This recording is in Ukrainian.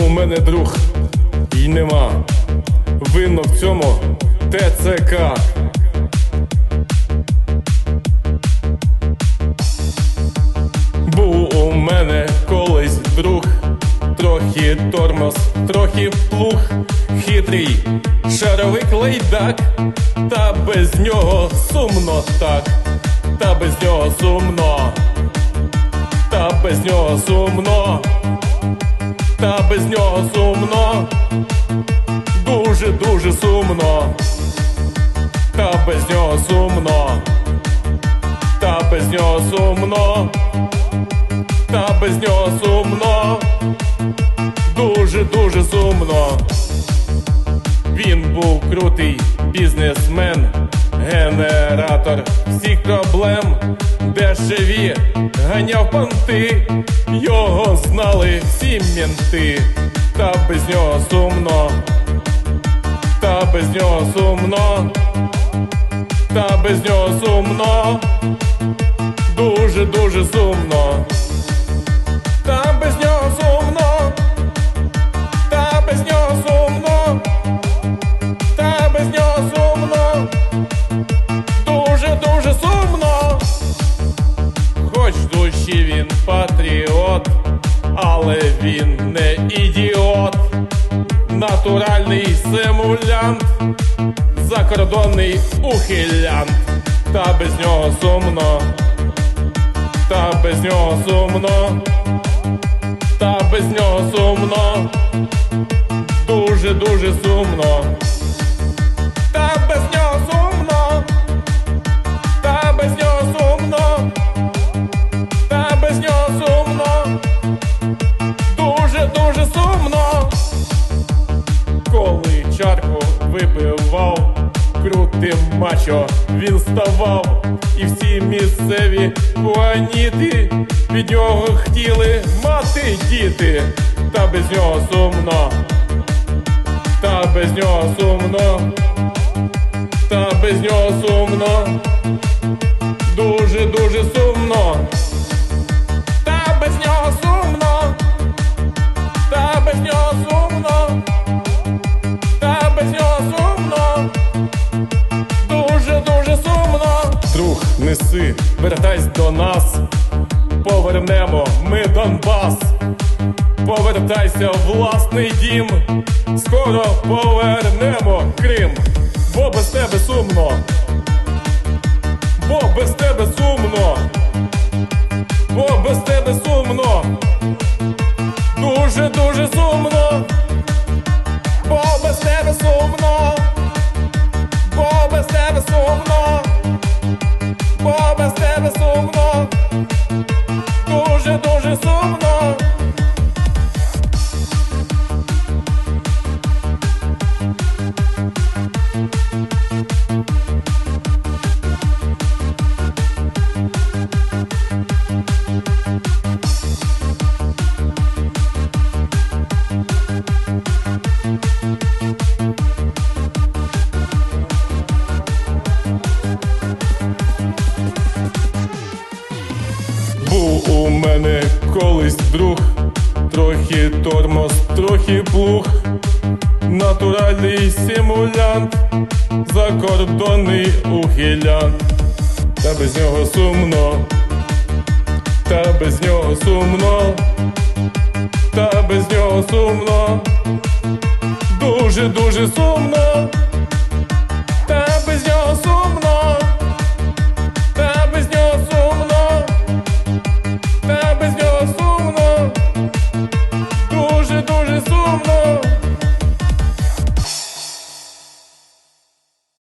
у мене друг і нема. Винно в цьому ТЦК. Був у мене колись друг, трохи тормоз, трохи плуг, хитрий шаровик лейдак, та без нього сумно так, та без нього сумно, та без нього сумно, та без нього сумно, дуже дуже сумно, та без нього сумно, та без нього сумно. Та без нього сумно, дуже дуже сумно. Він був крутий бізнесмен, генератор. Всіх проблем, дешеві ганяв понти, його знали всі мінти, та без нього сумно, та без нього сумно, та без нього сумно, дуже дуже сумно. Він не ідіот, натуральний симулянт, закордонний ухилянт, та без нього сумно, та без нього сумно. Та без нього сумно, дуже дуже сумно, крутим мачо. Він ставав, і всі місцеві планіти від нього хотіли мати діти, та без нього сумно, та без нього сумно, та без нього сумно, дуже дуже сумно, неси, вертайся до нас. Повернемо ми Донбас, повертайся в власний дім, скоро повернемо Крим, бо без тебе сумно, бо без тебе сумно, бо без тебе сумно, дуже дуже сумно, бо без тебе сумно, бо без тебе сумно, Був у мене колись друг, трохи тормоз, трохи плуг, натуральний симулянт, закордонний ухилянт, та без нього сумно, та без нього сумно, та без нього сумно, дуже дуже сумно, та без нього сумно.